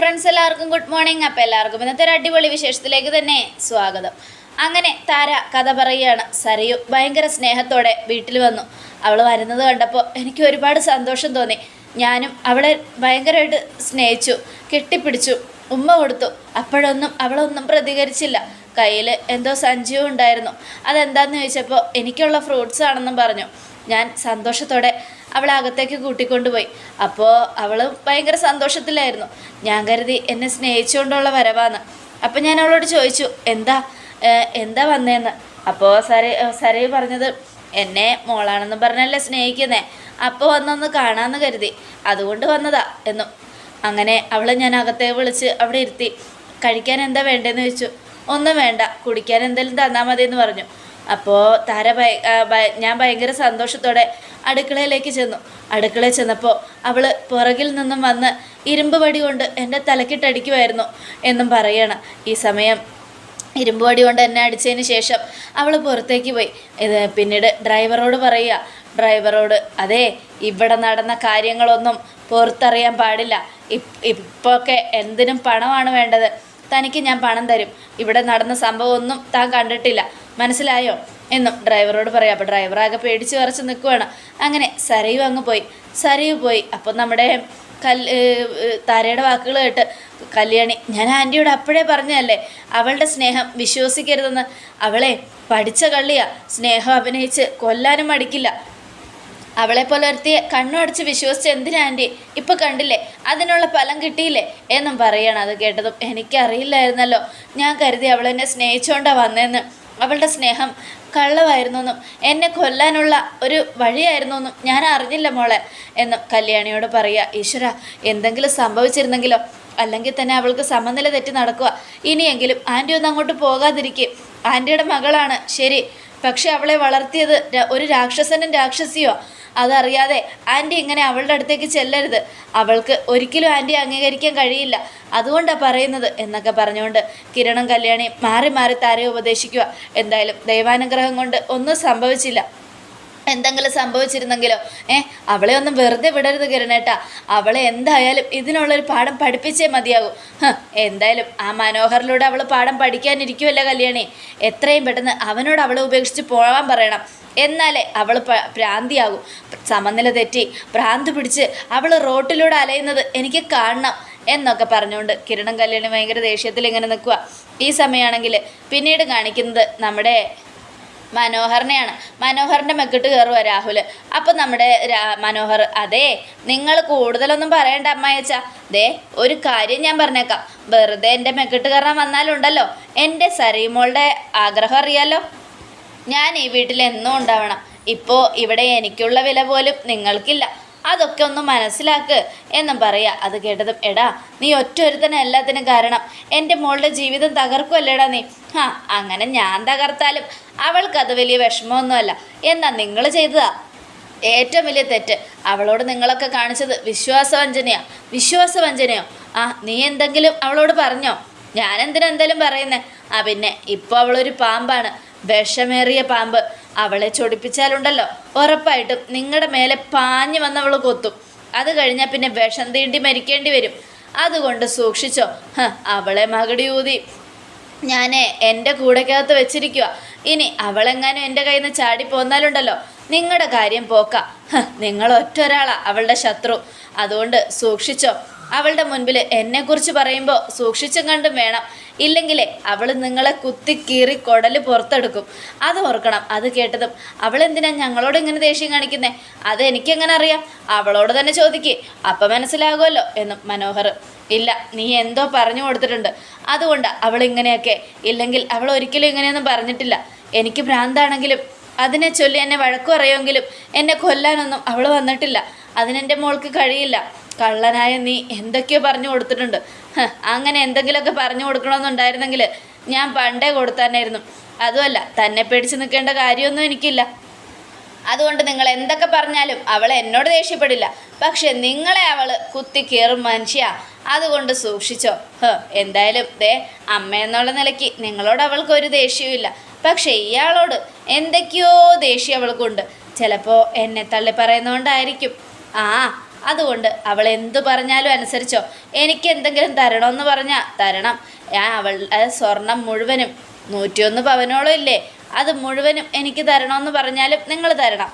Friends എല്ലാവർക്കും good morning അപ്പോൾ എല്ലാവർക്കും ഇന്നത്തെ ഒരു അടിപൊളി വിശേഷത്തിലേക്ക് തന്നെ സ്വാഗതം. അങ്ങനെ താര കഥ പറയുകയാണ്. സരയു ഭയങ്കര സ്നേഹത്തോടെ വീട്ടിൽ വന്നു. അവൾ വരുന്നത് കണ്ടപ്പോൾ എനിക്ക് ഒരുപാട് സന്തോഷം തോന്നി. ഞാനും അവളെ ഭയങ്കരമായിട്ട് സ്നേഹിച്ചു കെട്ടിപ്പിടിച്ചു ഉമ്മ കൊടുത്തു. അപ്പോഴൊന്നും അവളൊന്നും പ്രതികരിച്ചില്ല. കയ്യിൽ എന്തോ സഞ്ചിയും ഉണ്ടായിരുന്നു. അതെന്താന്ന് ചോദിച്ചപ്പോൾ എനിക്കുള്ള ഫ്രൂട്ട്സ് ആണെന്നും പറഞ്ഞു. ഞാൻ സന്തോഷത്തോടെ അവളെ അകത്തേക്ക് കൂട്ടിക്കൊണ്ടുപോയി. അപ്പോൾ അവൾ ഭയങ്കര സന്തോഷത്തിലായിരുന്നു. ഞാൻ കരുതി എന്നെ സ്നേഹിച്ചുകൊണ്ടുള്ള വരവാന്ന്. അപ്പം ഞാൻ അവളോട് ചോദിച്ചു എന്താ എന്താ വന്നേന്ന്? അപ്പോൾ സരി സരി പറഞ്ഞത് എന്നെ മോളാണെന്ന് പറഞ്ഞല്ലേ സ്നേഹിക്കുന്നേ. അപ്പോൾ വന്നൊന്ന് കാണാമെന്ന് കരുതി. അതുകൊണ്ട് വന്നതാ എന്നും. അങ്ങനെ അവളെ ഞാൻ അകത്തെ വിളിച്ച് അവിടെ ഇരുത്തി. കഴിക്കാൻ എന്താ വേണ്ടതെന്ന് ചോദിച്ചു. ഒന്നും വേണ്ട കുടിക്കാൻ എന്തെങ്കിലും തന്നാൽ മതി എന്ന് പറഞ്ഞു. അപ്പോൾ താര ഞാൻ ഭയങ്കര സന്തോഷത്തോടെ അടുക്കളയിലേക്ക് ചെന്നു. അടുക്കളയിൽ ചെന്നപ്പോൾ അവൾ പുറകിൽ നിന്നും വന്ന് ഇരുമ്പ് വടി കൊണ്ട് എന്റെ തലക്കിട്ടടിക്കുമായിരുന്നു എന്നും പറയണം. ഈ സമയം ഇരുമ്പ് വടി കൊണ്ട് എന്നെ അടിച്ചതിന് ശേഷം അവൾ പുറത്തേക്ക് പോയി. ഇത് പിന്നീട് ഡ്രൈവറോട് പറയുക. ഡ്രൈവറോട് അതെ ഇവിടെ നടന്ന കാര്യങ്ങളൊന്നും പുറത്തറിയാൻ പാടില്ല. ഇപ് ഇപ്പൊക്കെ എന്തിനും പണമാണ് വേണ്ടത്. തനിക്ക് ഞാൻ പണം തരും. ഇവിടെ നടന്ന സംഭവം ഒന്നും താൻ കണ്ടിട്ടില്ല. മനസ്സിലായോ? എന്നും ഡ്രൈവറോട് പറയാം. അപ്പോൾ ഡ്രൈവർ ആകെ പേടിച്ച് വരച്ച് നിൽക്കുവാണ് അങ്ങനെ സരയു അങ്ങ് പോയി. സരയു പോയി. അപ്പോൾ നമ്മുടെ കൽ താരയുടെ വാക്കുകൾ കേട്ട് കല്യാണി ഞാൻ ആന്റിയോട് അപ്പോഴേ പറഞ്ഞതല്ലേ? അവളുടെ സ്നേഹം വിശ്വസിക്കരുതെന്ന്. അവളെ പഠിച്ച കള്ളിയാ. സ്നേഹം അഭിനയിച്ച് കൊല്ലാനും മടിക്കില്ല. അവളെ പോലെ ഒരുത്തിയെ കണ്ണുടച്ച് വിശ്വസിച്ച് എന്തിനാ ആന്റി? ഇപ്പം കണ്ടില്ലേ? അതിനുള്ള ഫലം കിട്ടിയില്ലേ എന്നും പറയണം. അത് കേട്ടതും എനിക്കറിയില്ലായിരുന്നല്ലോ. ഞാൻ കരുതി അവളെന്നെ സ്നേഹിച്ചുകൊണ്ടാണ് വന്നതെന്ന് അവളുടെ സ്നേഹം കള്ളമായിരുന്നു എന്നും കൊല്ലാനുള്ള ഒരു വഴിയായിരുന്നു എന്നും ഞാൻ അറിഞ്ഞില്ല മോളെ എന്ന് കല്യാണിയോട് പറയുക ഈശ്വര എന്തെങ്കിലും സംഭവിച്ചിരുന്നെങ്കിലോ? അല്ലെങ്കിൽ തന്നെ അവൾക്ക് സമനില തെറ്റി നടക്കുക ഇനിയെങ്കിലും ആന്റി ഒന്ന് അങ്ങോട്ട് പോകാതിരിക്കും. ആന്റിയുടെ മകളാണ്. ശരി പക്ഷെ അവളെ വളർത്തിയത് ഒരു രാക്ഷസനും രാക്ഷസിയോ അതറിയാതെ ആന്റി ഇങ്ങനെ അവളുടെ അടുത്തേക്ക് ചെല്ലരുത്. അവൾക്ക് ഒരിക്കലും ആന്റി അംഗീകരിക്കാൻ കഴിയില്ല. അതുകൊണ്ടാണ് പറയുന്നത് എന്നൊക്കെ പറഞ്ഞുകൊണ്ട് കിരണം കല്യാണി മാറി മാറി താരെ ഉപദേശിക്കുക. എന്തായാലും ദൈവാനുഗ്രഹം കൊണ്ട് ഒന്നും സംഭവിച്ചില്ല. എന്തെങ്കിലും സംഭവിച്ചിരുന്നെങ്കിലോ? ഏ അവളെ ഒന്നും വെറുതെ വിടരുത് കിരണേട്ടാ. അവളെ എന്തായാലും ഇതിനുള്ളൊരു പാഠം പഠിപ്പിച്ചേ മതിയാകൂ. എന്തായാലും ആ മനോഹറിലൂടെ അവൾ പാഠം പഠിക്കാനിരിക്കുമല്ലേ കല്യാണി? എത്രയും പെട്ടെന്ന് അവനോട് അവളെ ഉപേക്ഷിച്ച് പോകാൻ പറയണം. എന്നാലേ അവൾ പ്രാന്തിയാകും. സമനില തെറ്റി ഭ്രാന്ത് പിടിച്ച് അവൾ റോട്ടിലൂടെ അലയുന്നത് എനിക്ക് കാണണം എന്നൊക്കെ പറഞ്ഞുകൊണ്ട് കിരണം കല്യാണി ഭയങ്കര ദേഷ്യത്തിൽ ഇങ്ങനെ നിൽക്കുക ഈ സമയമാണെങ്കിൽ പിന്നീട് കാണിക്കുന്നത് നമ്മുടെ മനോഹറിനെയാണ് മനോഹറിന്റെ മെക്കിട്ട് കയറുക രാഹുൽ അപ്പം നമ്മുടെ മനോഹർ അതെ നിങ്ങൾ കൂടുതലൊന്നും പറയണ്ട അമ്മായച്ച ദേ ഒരു കാര്യം ഞാൻ പറഞ്ഞേക്കാം. വെറുതെ എന്റെ മെക്കിട്ട് കയറാൻ വന്നാലുണ്ടല്ലോ. എന്റെ സരീമോളുടെ ആഗ്രഹം അറിയാലോ? ഞാൻ ഈ വീട്ടിൽ എന്നും ഉണ്ടാവണം. ഇപ്പോൾ ഇവിടെ എനിക്കുള്ള വില പോലും നിങ്ങൾക്കില്ല. അതൊക്കെ ഒന്ന് മനസ്സിലാക്ക് എന്നും പറയുക അത് കേട്ടതും എടാ നീ ഒറ്റ ഒരുത്തനെ എല്ലാത്തിനും കാരണം. എന്റെ മോളുടെ ജീവിതം തകർക്കുമല്ലേടാ നീ. ഹാ അങ്ങനെ ഞാൻ തകർത്താലും അവൾക്കത് വലിയ വിഷമമൊന്നുമല്ല. എന്നാ നിങ്ങൾ ചെയ്തതാ? ഏറ്റവും വലിയ തെറ്റ്. അവളോട് നിങ്ങളൊക്കെ കാണിച്ചത് വിശ്വാസവഞ്ചനയാ. വിശ്വാസവഞ്ചനയോ? ആ നീ എന്തെങ്കിലും അവളോട് പറഞ്ഞോ? എന്തെങ്കിലും പറയുന്നേ? ആ പിന്നെ ഇപ്പോൾ അവളൊരു പാമ്പാണ്. വിഷമേറിയ പാമ്പ് അവളെ ചൊടിപ്പിച്ചാലുണ്ടല്ലോ. ഉറപ്പായിട്ടും നിങ്ങളുടെ മേലെ പാഞ്ഞു വന്നവൾ കൊത്തും. അത് കഴിഞ്ഞാൽ പിന്നെ വിഷം തീണ്ടി മരിക്കേണ്ടി വരും. അതുകൊണ്ട് സൂക്ഷിച്ചോ. അവളെ മകടി ഊതി. ഞാൻ എന്റെ കൂടെക്കകത്ത് വെച്ചിരിക്കുക ഇനി അവളെങ്ങാനും എന്റെ കയ്യിൽ നിന്ന് ചാടി പോന്നാലുണ്ടല്ലോ. നിങ്ങളുടെ കാര്യം പോക്ക. നിങ്ങൾ ഒറ്റ ഒരാളാ അവളുടെ ശത്രു. അതുകൊണ്ട് സൂക്ഷിച്ചോ. അവളുടെ മുൻപിൽ എന്നെക്കുറിച്ച് പറയുമ്പോൾ സൂക്ഷിച്ചും കണ്ടും വേണം. ഇല്ലെങ്കിലേ അവൾ നിങ്ങളെ കുത്തി കീറി കുടൽ പുറത്തെടുക്കും. അത് ഓർക്കണം അത് കേട്ടതും. അവൾ എന്തിനാ ഞങ്ങളോട് ഇങ്ങനെ ദേഷ്യം കാണിക്കുന്നേ? അത് എനിക്കെങ്ങനെ അറിയാം? അവളോട് തന്നെ ചോദിക്കേ. അപ്പം മനസ്സിലാകുമല്ലോ എന്നും മനോഹർ. ഇല്ല നീ എന്തോ പറഞ്ഞു കൊടുത്തിട്ടുണ്ട്. അതുകൊണ്ട് അവൾ ഇങ്ങനെയൊക്കെ ഇല്ലെങ്കിൽ അവൾ ഒരിക്കലും ഇങ്ങനെയൊന്നും പറഞ്ഞിട്ടില്ല. എനിക്ക് ഭ്രാന്താണെങ്കിലും അതിനെ ചൊല്ലി എന്നെ വഴക്കു പറയുമെങ്കിലും എന്നെ കൊല്ലാനൊന്നും അവൾ വന്നിട്ടില്ല. അതിനെന്റെ മോൾക്ക് കഴിയില്ല. കള്ളനായ നീ എന്തൊക്കെയോ പറഞ്ഞു കൊടുത്തിട്ടുണ്ട്. അങ്ങനെ എന്തെങ്കിലുമൊക്കെ പറഞ്ഞു കൊടുക്കണമെന്നുണ്ടായിരുന്നെങ്കിൽ ഞാൻ പണ്ടേ കൊടുത്താനായിരുന്നു അതുമല്ല തന്നെ പേടിച്ച് നിൽക്കേണ്ട കാര്യമൊന്നും എനിക്കില്ല. അതുകൊണ്ട് നിങ്ങൾ എന്തൊക്കെ പറഞ്ഞാലും അവൾ എന്നോട് ദേഷ്യപ്പെടില്ല. പക്ഷെ നിങ്ങളെ അവൾ കുത്തി കയറും മനുഷ്യ. അതുകൊണ്ട് സൂക്ഷിച്ചോ. ഹ് എന്തായാലും ദേ അമ്മ എന്നുള്ള നിലയ്ക്ക് നിങ്ങളോട് അവൾക്ക് ഒരു ദേഷ്യവും പക്ഷെ ഇയാളോട് എന്തൊക്കെയോ ദേഷ്യം അവൾക്കുണ്ട്. ചിലപ്പോൾ എന്നെ തള്ളി പറയുന്നതുകൊണ്ടായിരിക്കും ആ അതുകൊണ്ട് അവൾ എന്തു പറഞ്ഞാലും അനുസരിച്ചോ. എനിക്ക് എന്തെങ്കിലും തരണമെന്ന് പറഞ്ഞാൽ തരണം. ഞാൻ അവളുടെ സ്വർണം മുഴുവനും നൂറ്റിയൊന്ന് പവനോളം ഇല്ലേ അത് മുഴുവനും എനിക്ക് തരണമെന്ന് പറഞ്ഞാലും നിങ്ങൾ തരണം.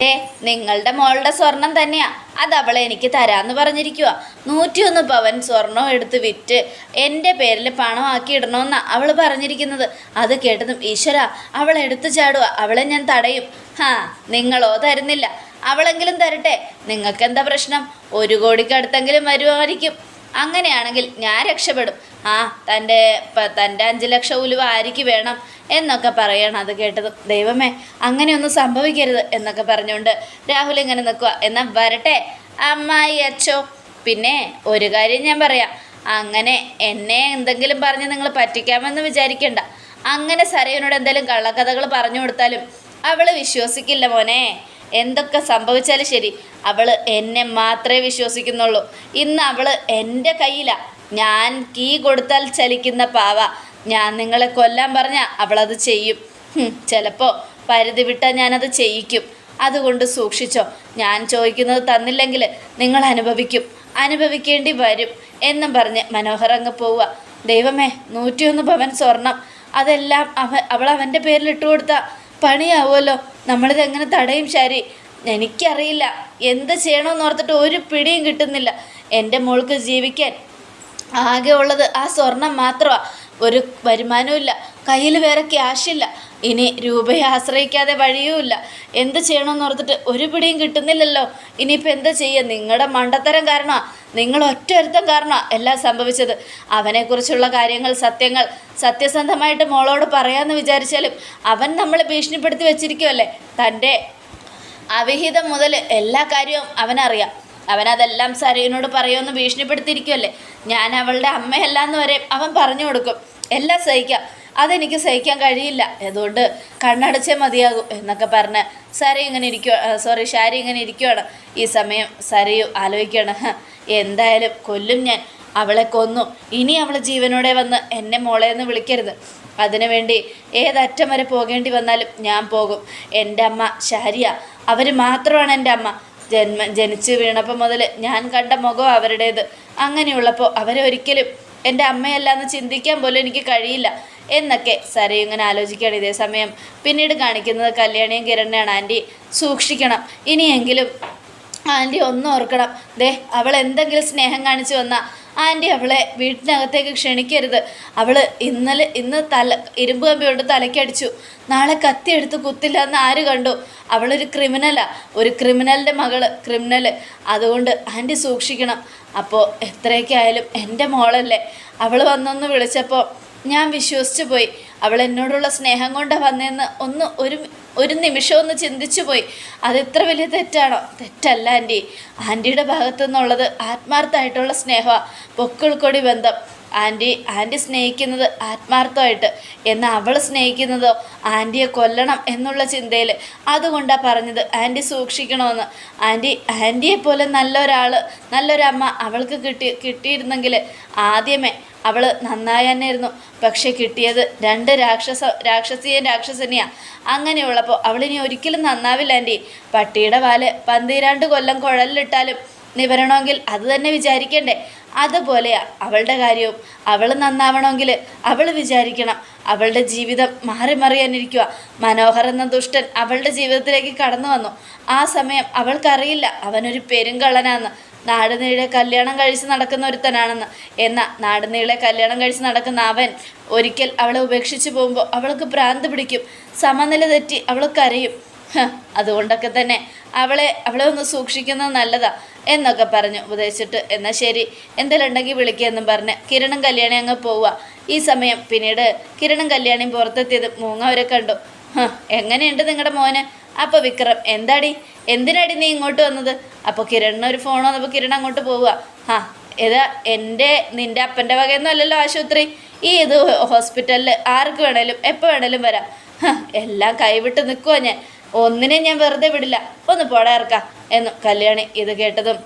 ഏ നിങ്ങളുടെ മോളുടെ സ്വർണം തന്നെയാ. അത് അവളെ എനിക്ക് തരാമെന്ന് പറഞ്ഞിരിക്കുക നൂറ്റിയൊന്ന് പവൻ സ്വർണം എടുത്ത് വിറ്റ് എന്റെ പേരിൽ പണമാക്കി ഇടണമെന്നാണ് അവൾ പറഞ്ഞിരിക്കുന്നത്. അത് കേട്ടതും ഈശ്വര അവൾ എടുത്തു ചാടുക അവളെ ഞാൻ തടയും. ഹാ നിങ്ങളോ തരുന്നില്ല. അവളെങ്കിലും തരട്ടെ. നിങ്ങൾക്ക് എന്താ പ്രശ്നം? ഒരു കോടിക്കടുത്തെങ്കിലും വരുമായിരിക്കും. അങ്ങനെയാണെങ്കിൽ ഞാൻ രക്ഷപ്പെടും. ആ തന്റെ തന്റെ അഞ്ച് ലക്ഷം ഉലുവ ആരിക്ക് വേണം എന്നൊക്കെ പറയണം അത് കേട്ടത്. ദൈവമേ അങ്ങനെയൊന്നും സംഭവിക്കരുത് എന്നൊക്കെ പറഞ്ഞുകൊണ്ട് രാഹുൽ ഇങ്ങനെ നിൽക്കുക എന്നാൽ വരട്ടെ അമ്മായി അച്ചോ പിന്നെ ഒരു കാര്യം ഞാൻ പറയാം. അങ്ങനെ എന്നെ എന്തെങ്കിലും പറഞ്ഞ് നിങ്ങൾ പറ്റിക്കാമെന്ന് വിചാരിക്കണ്ട. അങ്ങനെ സരയനോട് എന്തെങ്കിലും കള്ളക്കഥകൾ പറഞ്ഞു കൊടുത്താലും അവൾ വിശ്വസിക്കില്ല മോനെ. എന്തൊക്കെ സംഭവിച്ചാലും ശരി അവൾ എന്നെ മാത്രമേ വിശ്വസിക്കുന്നുള്ളൂ. ഇന്ന് അവൾ എന്റെ കയ്യിലാണ് ഞാൻ കീ കൊടുത്താൽ ചലിക്കുന്ന പാവ. ഞാൻ നിങ്ങളെ കൊല്ലാൻ പറഞ്ഞാൽ അവളത് ചെയ്യും. ചിലപ്പോൾ പരിധി വിട്ടാൽ ഞാനത് ചെയ്യിക്കും. അതുകൊണ്ട് സൂക്ഷിച്ചോ. ഞാൻ ചോദിക്കുന്നത് തന്നില്ലെങ്കിൽ നിങ്ങൾ അനുഭവിക്കും. അനുഭവിക്കേണ്ടി വരും എന്നും പറഞ്ഞ് മനോഹർ അങ്ങ് പോവുക. ദൈവമേ നൂറ്റിയൊന്ന് ഭവൻ സ്വർണം. അതെല്ലാം അവ അവൾ അവന്റെ പേരിൽ ഇട്ട് കൊടുത്ത പണിയാവുമല്ലോ. നമ്മളിതെങ്ങനെ തടയും ശരി? എനിക്കറിയില്ല. എന്ത് ചെയ്യണമെന്ന് ഓർത്തിട്ട് ഒരു പിടിയും കിട്ടുന്നില്ല. എന്റെ മോൾക്ക് ജീവിക്കാൻ ആകെ ഉള്ളത് ആ സ്വർണം മാത്രമാണ് ഒരു വരുമാനവും കയ്യിൽ വേറെ ക്യാഷില്ല. ഇനി രൂപയെ ആശ്രയിക്കാതെ വഴിയുമില്ല. എന്ത് ചെയ്യണമെന്ന് ഓർത്തിട്ട് ഒരു പിടിയും കിട്ടുന്നില്ലല്ലോ. ഇനിയിപ്പോൾ എന്താ ചെയ്യുക നിങ്ങളുടെ മണ്ടത്തരം കാരണമാണ് നിങ്ങൾ ഒറ്റ ഒരുത്തം കാരണമാണ് എല്ലാം സംഭവിച്ചത്. അവനെക്കുറിച്ചുള്ള കാര്യങ്ങൾ സത്യങ്ങൾ സത്യസന്ധമായിട്ട് മോളോട് പറയാമെന്ന് വിചാരിച്ചാലും അവൻ നമ്മളെ ഭീഷണിപ്പെടുത്തി വെച്ചിരിക്കുമല്ലേ തന്റെ അവിഹിതം മുതൽ എല്ലാ കാര്യവും അവനറിയാം. അവനതെല്ലാം സരയുനോട് പറയുമെന്ന് ഭീഷണിപ്പെടുത്തിയിരിക്കുമല്ലേ ഞാൻ അവളുടെ അമ്മയല്ല എന്ന് വരെ അവൻ പറഞ്ഞു കൊടുക്കും. എല്ലാം സഹിക്കാം. അതെനിക്ക് സഹിക്കാൻ കഴിയില്ല. അതുകൊണ്ട് കണ്ണടച്ചേ മതിയാകും എന്നൊക്കെ പറഞ്ഞ് സരി ഇങ്ങനെ ഇരിക്കുക സോറി ഷാരി ഇങ്ങനെ ഇരിക്കുവാണ്. ഈ സമയം സരയു ആലോചിക്കുകയാണ്. എന്തായാലും കൊല്ലും ഞാൻ. അവളെ കൊന്നു. ഇനി അവൾ ജീവനോടെ വന്ന് എന്നെ മോളെ എന്ന് വിളിക്കരുത്. അതിനുവേണ്ടി ഏതറ്റം വരെ പോകേണ്ടി വന്നാലും ഞാൻ പോകും. എന്റെ അമ്മ ഷാരിയ. അവർ മാത്രമാണ് എന്റെ അമ്മ. ജന്മ ജനിച്ച് വീണപ്പോൾ മുതൽ ഞാൻ കണ്ട മുഖം അവരുടേത്. അങ്ങനെയുള്ളപ്പോൾ അവരെ ഒരിക്കലും എന്റെ അമ്മയല്ലാന്ന് ചിന്തിക്കാൻ പോലും എനിക്ക് കഴിയില്ല എന്നൊക്കെ സരയു ഇങ്ങനെ ആലോചിക്കുകയാണ് ഇതേ സമയം. പിന്നീട് കാണിക്കുന്നത് കല്യാണിയും കിരണിനെയാണ്. ആന്റി സൂക്ഷിക്കണം. ഇനിയെങ്കിലും ആന്റി ഒന്നും ഓർക്കണം. ദേ അവൾ എന്തെങ്കിലും സ്നേഹം കാണിച്ചു വന്നാൽ ആന്റി അവളെ വീട്ടിനകത്തേക്ക് ക്ഷണിക്കരുത്. അവൾ ഇന്നലെ ഇന്ന് തല ഇരുമ്പ് കമ്പി കൊണ്ട് തലക്കടിച്ചു നാളെ കത്തി എടുത്ത് കുത്തില്ല എന്ന് ആര് കണ്ടു? അവളൊരു ക്രിമിനലാ ഒരു ക്രിമിനലിന്റെ മകൾ ക്രിമിനൽ അതുകൊണ്ട് ആന്റി സൂക്ഷിക്കണം. അപ്പോൾ എത്രയൊക്കെ ആയാലും എന്റെ മോളല്ലേ. അവൾ വന്നൊന്ന് വിളിച്ചപ്പോൾ ഞാൻ വിശ്വസിച്ചു പോയി. അവൾ എന്നോടുള്ള സ്നേഹം കൊണ്ട് വന്നതെന്ന് ഒന്ന് ഒരു ഒരു നിമിഷം ഒന്ന് ചിന്തിച്ചു പോയി. അത് എത്ര വലിയ തെറ്റാണോ? തെറ്റല്ല ആന്റി ആന്റിയുടെ ഭാഗത്തു നിന്നുള്ളത് ആത്മാർത്ഥമായിട്ടുള്ള സ്നേഹമാണ് പൊക്കിൾക്കൊടി ബന്ധം. ആന്റി ആന്റി സ്നേഹിക്കുന്നത് ആത്മാർത്ഥമായിട്ട്. എന്നാൽ അവൾ സ്നേഹിക്കുന്നതോ? ആന്റിയെ കൊല്ലണം എന്നുള്ള ചിന്തയിൽ. അതുകൊണ്ടാണ് പറഞ്ഞത് ആന്റി സൂക്ഷിക്കണമെന്ന് ആന്റി ആന്റിയെ പോലെ നല്ലൊരാൾ നല്ലൊരമ്മ അവൾക്ക് കിട്ടി കിട്ടിയിരുന്നെങ്കിൽ ആദ്യമേ അവൾ നന്നായി തന്നെയായിരുന്നു. പക്ഷെ കിട്ടിയത് രണ്ട് രാക്ഷസ രാക്ഷസിയും രാക്ഷസനെയാണ് അങ്ങനെയുള്ളപ്പോൾ അവളിനി ഒരിക്കലും നന്നാവില്ല ആന്റി പട്ടിയുടെ വാൽ പന്തിരാണ്ട് കൊല്ലം കുഴലിലിട്ടാലും നിവരണമെങ്കിൽ അത് തന്നെ വിചാരിക്കണ്ടേ? അതുപോലെയാ അവളുടെ കാര്യവും. അവൾ നന്നാവണമെങ്കിൽ അവൾ വിചാരിക്കണം. അവളുടെ ജീവിതം മാറി മറിയാനിരിക്കുക മനോഹരൻ എന്ന ദുഷ്ടൻ അവളുടെ ജീവിതത്തിലേക്ക് കടന്നു വന്നു. ആ സമയം അവൾക്കറിയില്ല. അവനൊരു പെരുങ്കള്ളനാന്ന്. നാട് നീളെ കല്യാണം കഴിച്ച് നടക്കുന്ന ഒരുത്തനാണെന്ന്. എന്നാൽ നാടനീളെ കല്യാണം കഴിച്ച് നടക്കുന്ന അവൻ ഒരിക്കൽ അവളെ ഉപേക്ഷിച്ച് പോകുമ്പോൾ അവൾക്ക് ഭ്രാന്ത് പിടിക്കും. സമനില തെറ്റി അവൾ കരയും. അതുകൊണ്ടൊക്കെ തന്നെ അവളെ അവളെ ഒന്ന് സൂക്ഷിക്കുന്നത് നല്ലതാ എന്നൊക്കെ പറഞ്ഞു ഉപദേശിച്ചിട്ട്. എന്നാൽ ശരി എന്തെങ്കിലും ഉണ്ടെങ്കിൽ വിളിക്കുകയെന്നും പറഞ്ഞ് കിരണും കല്യാണി അങ്ങ് പോവുക. ഈ സമയം പിന്നീട് കിരണും കല്യാണിയും പുറത്തെത്തിയത് മൂങ്ങ അവരെ കണ്ടു. എങ്ങനെയുണ്ട് നിങ്ങളുടെ മോന്? അപ്പോൾ വിക്രം എന്താടി? എന്തിനാടി നീ ഇങ്ങോട്ട് വന്നത്? അപ്പോൾ കിരണിന് ഒരു ഫോൺ വന്നപ്പോൾ കിരൺ അങ്ങോട്ട് പോവുക. ആ ഏതാ എന്റെ നിന്റെ അപ്പന്റെ വകയൊന്നും അല്ലല്ലോ ആശുപത്രി. ഈ ഇത് ഹോസ്പിറ്റലിൽ ആർക്ക് വേണേലും എപ്പോൾ വേണേലും വരാം. എല്ലാം കൈവിട്ട് നിൽക്കുവാ ഞാൻ. ഒന്നിനെ ഞാൻ വെറുതെ വിടില്ല. ഒന്ന് പോടാ ഇറക്കാം എന്നു കല്യാണി ഇത് കേട്ടതും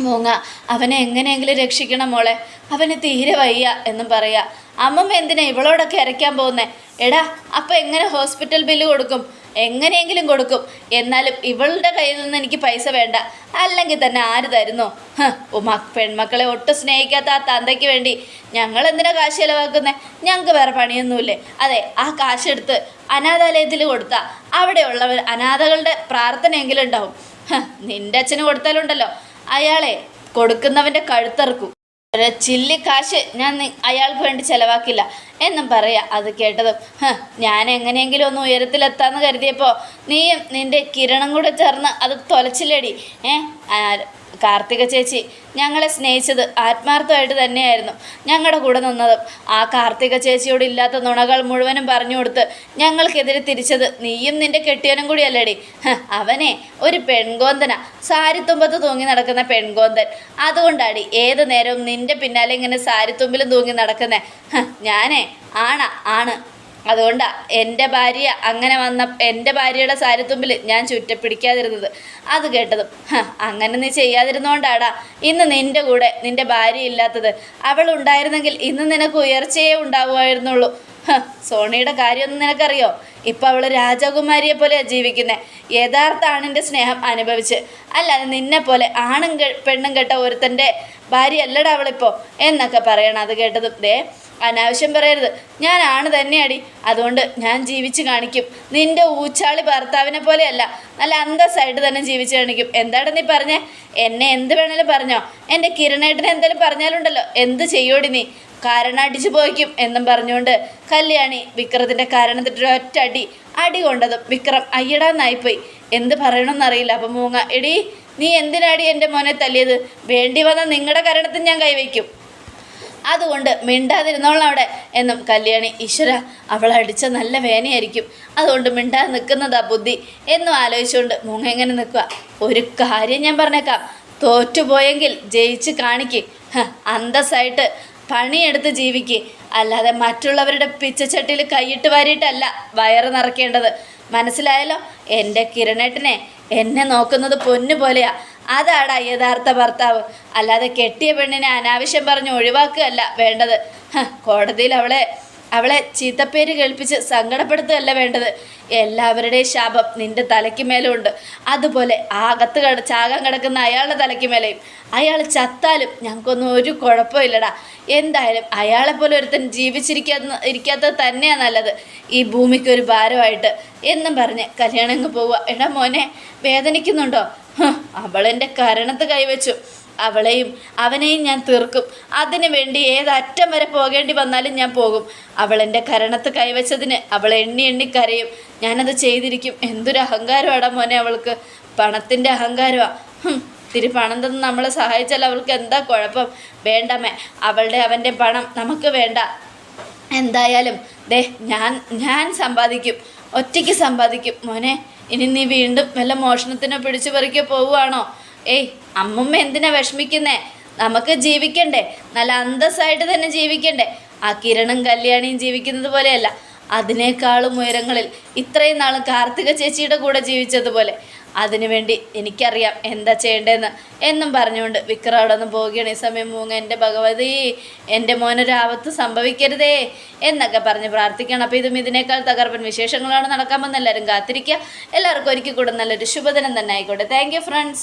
മൂങ്ങ അവനെ എങ്ങനെയെങ്കിലും രക്ഷിക്കണം മോളെ. അവന് തീരെ വയ്യ എന്നും പറയാ. അമ്മമ്മ എന്തിനാ ഇവളോടൊക്കെ ഇരയ്ക്കാൻ പോകുന്നേ? എടാ അപ്പം എങ്ങനെ ഹോസ്പിറ്റൽ ബില്ല് കൊടുക്കും? എങ്ങനെയെങ്കിലും കൊടുക്കും. എന്നാലും ഇവളുടെ കയ്യിൽ നിന്ന് എനിക്ക് പൈസ വേണ്ട. അല്ലെങ്കിൽ തന്നെ ആര് തരുന്നു? ഹ്, ഉമ്മ പെൺമക്കളെ ഒട്ടും സ്നേഹിക്കാത്ത ആ തന്തയ്ക്ക് വേണ്ടി ഞങ്ങൾ എന്തിനാ കാശ് ചിലവാക്കുന്നത് ഞങ്ങൾക്ക് വേറെ പണിയൊന്നുമില്ലേ? അതെ ആ കാശെടുത്ത് അനാഥാലയത്തിൽ കൊടുത്താൽ അവിടെയുള്ളവർ അനാഥകളുടെ പ്രാർത്ഥനയെങ്കിലും ഉണ്ടാവും. നിന്റെ അച്ഛന് കൊടുത്താലുണ്ടല്ലോ. അയാളെ കൊടുക്കുന്നവന്റെ കഴുത്തറക്കും. ഒരു ചില്ലി കാശ് ഞാൻ അയാൾക്ക് വേണ്ടി ചെലവാക്കില്ല. എന്നും പറയാ അത് കേട്ടതും. ഞാൻ എങ്ങനെയെങ്കിലും ഒന്ന് ഉയരത്തിലെത്താന്ന് കരുതിയപ്പോൾ നീയും നിന്റെ കിരണം കൂടെ ചേർന്ന് അത് തൊലച്ചില്ലേടി. ഏ? കാർത്തിക ചേച്ചി ഞങ്ങളെ സ്നേഹിച്ചത് ആത്മാർത്ഥമായിട്ട് തന്നെയായിരുന്നു. ഞങ്ങളുടെ കൂടെ നിന്നതും. ആ കാർത്തിക ചേച്ചിയോട് ഇല്ലാത്ത നുണകൾ മുഴുവനും പറഞ്ഞു കൊടുത്ത് ഞങ്ങൾക്കെതിരെ തിരിച്ചത് നീയും നിന്റെ കെട്ടിയനും കൂടിയല്ലേടി. അവനെ ഒരു പെൺകോന്തന. സാരിത്തുമ്പത്ത് തൂങ്ങി നടക്കുന്ന പെൺകോന്തൻ. അതുകൊണ്ടാടി ഏത് നേരവും നിന്റെ പിന്നാലെ ഇങ്ങനെ സാരിത്തുമ്പിലും തൂങ്ങി നടക്കുന്നേ. ഞാനേ ആണ ആണ്. അതുകൊണ്ടാ എന്റെ ഭാര്യ അങ്ങനെ വന്ന എന്റെ ഭാര്യയുടെ സാരിത്തുമ്പിൽ ഞാൻ ചുറ്റപ്പിടിക്കാതിരുന്നത്. അത് കേട്ടതും "ഹ, അങ്ങനെ നീ ചെയ്യാതിരുന്നോണ്ടാടാ ഇന്ന് നിന്റെ കൂടെ നിന്റെ ഭാര്യ ഇല്ലാത്തത്. അവൾ ഉണ്ടായിരുന്നെങ്കിൽ ഇന്ന് നിനക്ക് ഉയർച്ചയേ ഉണ്ടാവുമായിരുന്നുള്ളൂ. സോണിയുടെ കാര്യമൊന്നും നിനക്കറിയോ? ഇപ്പം അവൾ രാജകുമാരിയെ പോലെ ജീവിക്കുന്നത് യഥാർത്ഥ ആണിന്റെ സ്നേഹം അനുഭവിച്ച്. അല്ലാതെ നിന്നെ പോലെ ആണും പെണ്ണും കെട്ട ഒരുത്തന്റെ ഭാര്യ അല്ലടാ അവളിപ്പോൾ എന്നൊക്കെ പറയണം. അത് കേട്ടതും ദേ അനാവശ്യം പറയരുത്. ഞാനാണ് തന്നെയാടി അതുകൊണ്ട് ഞാൻ ജീവിച്ച് കാണിക്കും. നിന്റെ ഊച്ചാളി ഭർത്താവിനെ പോലെയല്ല. നല്ല അന്തസ്സായിട്ട് തന്നെ ജീവിച്ച് കാണിക്കും. എന്താണ് നീ പറഞ്ഞേ? എന്നെ എന്ത് വേണേലും പറഞ്ഞോ. എന്റെ കിരണേട്ടനെ എന്തെങ്കിലും പറഞ്ഞാലുണ്ടല്ലോ. എന്ത് ചെയ്യോടി നീ? കാരണടിച്ചു പോയിക്കും എന്നും പറഞ്ഞുകൊണ്ട് കല്യാണി വിക്രത്തിന്റെ കാരണത്തിട്ട് ഒറ്റ അടി അടി കൊണ്ടതും വിക്രം അയ്യടാന്നായിപ്പോയി. എന്ത് പറയണമെന്നറിയില്ല അപ്പം മൂങ്ങ എടി നീ എന്തിനാടി എന്റെ മോനെ തല്ലിയത്? വേണ്ടി വന്ന നിങ്ങളുടെ കാരണത്തിൽ ഞാൻ കൈവയ്ക്കും. അതുകൊണ്ട് മിണ്ടാതിരുന്നോളാം അവിടെ എന്നും കല്യാണി ഈശ്വര അവൾ അടിച്ച നല്ല വേനയായിരിക്കും. അതുകൊണ്ട് മിണ്ടാതെ നിൽക്കുന്നതാ ബുദ്ധി. എന്നും ആലോചിച്ചുകൊണ്ട് മൂങ്ങ എങ്ങനെ നിൽക്കുക ഒരു കാര്യം ഞാൻ പറഞ്ഞേക്കാം. തോറ്റുപോയെങ്കിൽ ജയിച്ച് കാണിക്ക്. അന്തസ്സായിട്ട് പണിയെടുത്ത് ജീവിക്ക്. അല്ലാതെ മറ്റുള്ളവരുടെ പിച്ചച്ചട്ടിയിൽ കൈയിട്ട് വാരിയിട്ടല്ല വയറ് നിറയ്ക്കേണ്ടത്. മനസ്സിലായല്ലോ? എന്റെ കിരണേട്ടനെ എന്നെ നോക്കുന്നത് പൊന്നു പോലെയാ അതാടാ യഥാർത്ഥ ഭർത്താവ്. അല്ലാതെ കെട്ടിയ പെണ്ണിനെ അനാവശ്യം പറഞ്ഞ് ഒഴിവാക്കുകയല്ല വേണ്ടത്. കോടതിയിൽ അവളെ അവളെ ചീത്തപ്പേര് കേൾപ്പിച്ച് സങ്കടപ്പെടുത്തുകയല്ല വേണ്ടത്. എല്ലാവരുടെയും ശാപം നിന്റെ തലയ്ക്ക് മേലുണ്ട്. അതുപോലെ ആകത്ത് കട ചാകാൻ കിടക്കുന്ന അയാളുടെ തലയ്ക്ക് മേലെയും. അയാൾ ചത്താലും ഞങ്ങൾക്കൊന്നും ഒരു കുഴപ്പമില്ലടാ. എന്തായാലും അയാളെപ്പോലെ ഒരുത്തൻ ജീവിച്ചിരിക്കാത്ത ഇരിക്കാത്തത് തന്നെയാണ് നല്ലത്. ഈ ഭൂമിക്ക് ഒരു ഭാരമായിട്ട്. എന്നും പറഞ്ഞ് കല്യാണം അങ്ങ് പോവുക. എടാ മോനെ വേദനിക്കുന്നുണ്ടോ? അവളെന്റെ കരണത്ത് കൈവച്ചു. അവളെയും അവനെയും ഞാൻ തീർക്കും. അതിനു വേണ്ടി ഏതറ്റം വരെ പോകേണ്ടി വന്നാലും ഞാൻ പോകും. അവൾ എന്റെ കരണത്ത് കൈവച്ചതിന് അവൾ എണ്ണി എണ്ണി കരയും. ഞാനത് ചെയ്തിരിക്കും. എന്തൊരു അഹങ്കാരമാടാ മോനെ അവൾക്ക്. പണത്തിന്റെ അഹങ്കാരമാണ് ഇത്തിരി പണം തന്ന് നമ്മളെ സഹായിച്ചാൽ അവൾക്ക് എന്താ കുഴപ്പം? വേണ്ടമേ അവളുടെ അവന്റെ പണം നമുക്ക് വേണ്ട. എന്തായാലും ദേ ഞാൻ ഞാൻ സമ്പാദിക്കും. ഒറ്റയ്ക്ക് സമ്പാദിക്കും. മോനെ ഇനി നീ വീണ്ടും വല്ല മോഷണത്തിനോ പിടിച്ചു പറിക്കോ പോവുകയാണോ? ഏയ് അമ്മമ്മ എന്തിനാ വിഷമിക്കുന്നേ? നമുക്ക് ജീവിക്കണ്ടേ. നല്ല അന്തസ്സായിട്ട് തന്നെ ജീവിക്കണ്ടേ. ആ കിരണും കല്യാണിയും ജീവിക്കുന്നത് പോലെയല്ല. അതിനേക്കാളും ഉയരങ്ങളിൽ ഇത്രയും നാളും കാർത്തിക ചേച്ചിയുടെ കൂടെ ജീവിച്ചതുപോലെ. അതിനുവേണ്ടി എനിക്കറിയാം എന്താ ചെയ്യേണ്ടതെന്ന് എന്നും പറഞ്ഞുകൊണ്ട് വിക്രം അവിടെ നിന്ന് പോവുകയാണ് ഈ സമയം മൂങ്ങ എന്റെ ഭഗവതി എന്റെ മോനൊരാപത്ത് സംഭവിക്കരുതേ എന്നൊക്കെ പറഞ്ഞ് പ്രാർത്ഥിക്കണം അപ്പോൾ ഇതും ഇതിനേക്കാൾ തകർപ്പൻ വിശേഷങ്ങളാണ് നടക്കാമെന്ന് എല്ലാവരും കാത്തിരിക്കുക. എല്ലാവർക്കും ഒരിക്കൽ കൂടെ നല്ലൊരു ശുഭദിനം തന്നെ ആയിക്കോട്ടെ. Thank friends